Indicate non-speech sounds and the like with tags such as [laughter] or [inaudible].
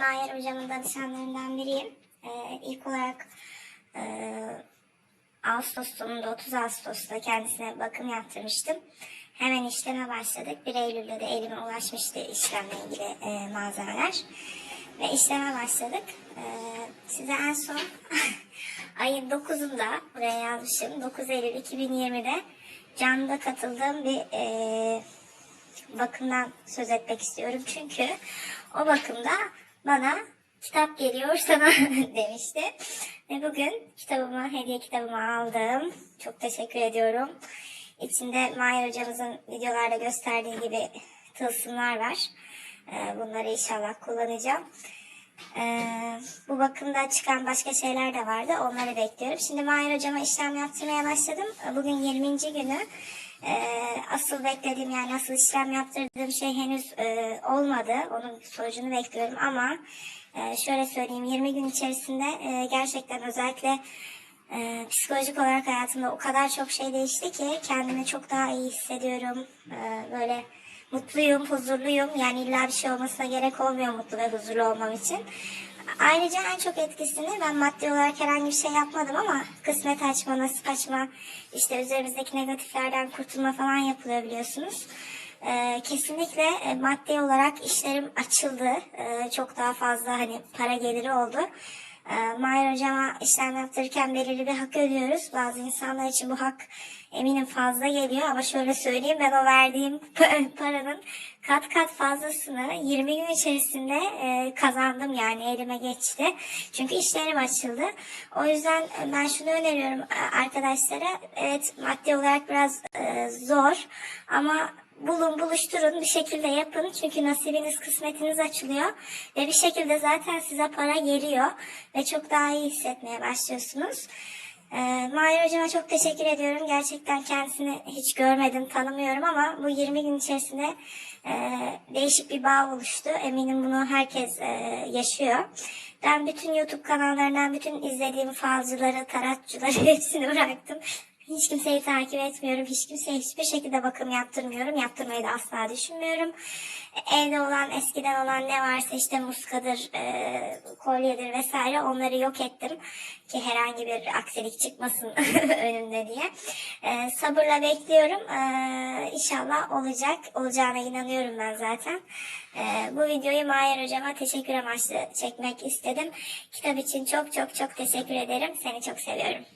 Ben Mahir Hocam'ın danışanlarından biriyim. Ee, ilk olarak e, Ağustos sonunda 30 Ağustos'ta kendisine bakım yaptırmıştım. Hemen işleme başladık. 1 Eylül'de de elime ulaşmıştı işlemle ilgili e, malzemeler. Ve işleme başladık. E, size en son [laughs] ayın 9'unda buraya yazmışım. 9 Eylül 2020'de canlıda katıldığım bir e, bakımdan söz etmek istiyorum. [laughs] Çünkü o bakımda bana kitap geliyor [laughs] sana demişti. Ve bugün kitabımı, hediye kitabımı aldım. Çok teşekkür ediyorum. İçinde Mahir hocamızın videolarda gösterdiği gibi tılsımlar var. Ee, Bunları inşallah kullanacağım. Ee, bu bakımda çıkan başka şeyler de vardı. Onları bekliyorum. Şimdi Mahir hocama işlem yaptırmaya başladım. Bugün 20. günü. Ee, asıl beklediğim yani asıl işlem yaptırdığım şey henüz e, olmadı. Onun sonucunu bekliyorum ama e, şöyle söyleyeyim 20 gün içerisinde e, gerçekten özellikle e, psikolojik olarak hayatımda o kadar çok şey değişti ki kendimi çok daha iyi hissediyorum. E, böyle mutluyum, huzurluyum. Yani illa bir şey olmasına gerek olmuyor mutlu ve huzurlu olmam için. Ayrıca en çok etkisini ben maddi olarak herhangi bir şey yapmadım ama kısmet açma, nasip açma, işte üzerimizdeki negatiflerden kurtulma falan yapılıyor biliyorsunuz. Ee, kesinlikle e, maddi olarak işlerim açıldı. Ee, çok daha fazla hani para geliri oldu. Ee, Mahir hocama işlem yaptırırken belirli bir hak ödüyoruz. Bazı insanlar için bu hak eminim fazla geliyor ama şöyle söyleyeyim ben o verdiğim [laughs] paranın kat kat fazlasını 20 gün içerisinde e, kazandım yani elime geçti. Çünkü işlerim açıldı. O yüzden e, ben şunu öneriyorum e, arkadaşlara. Evet maddi olarak biraz e, zor ama bulun buluşturun bir şekilde yapın çünkü nasibiniz kısmetiniz açılıyor ve bir şekilde zaten size para geliyor ve çok daha iyi hissetmeye başlıyorsunuz. Ee, Mahir hocama çok teşekkür ediyorum. Gerçekten kendisini hiç görmedim, tanımıyorum ama bu 20 gün içerisinde e, değişik bir bağ oluştu. Eminim bunu herkes e, yaşıyor. Ben bütün YouTube kanallarından bütün izlediğim falcıları, taratçıları [laughs] hepsini bıraktım. Hiç kimseyi takip etmiyorum. Hiç kimseye hiçbir şekilde bakım yaptırmıyorum. Yaptırmayı da asla düşünmüyorum. Evde olan, eskiden olan ne varsa işte muskadır, e, kolyedir vesaire onları yok ettim. Ki herhangi bir aksilik çıkmasın [laughs] önümde diye. E, sabırla bekliyorum. E, inşallah olacak. Olacağına inanıyorum ben zaten. E, bu videoyu Mahir hocama teşekkür amaçlı çekmek istedim. Kitap için çok çok çok teşekkür ederim. Seni çok seviyorum.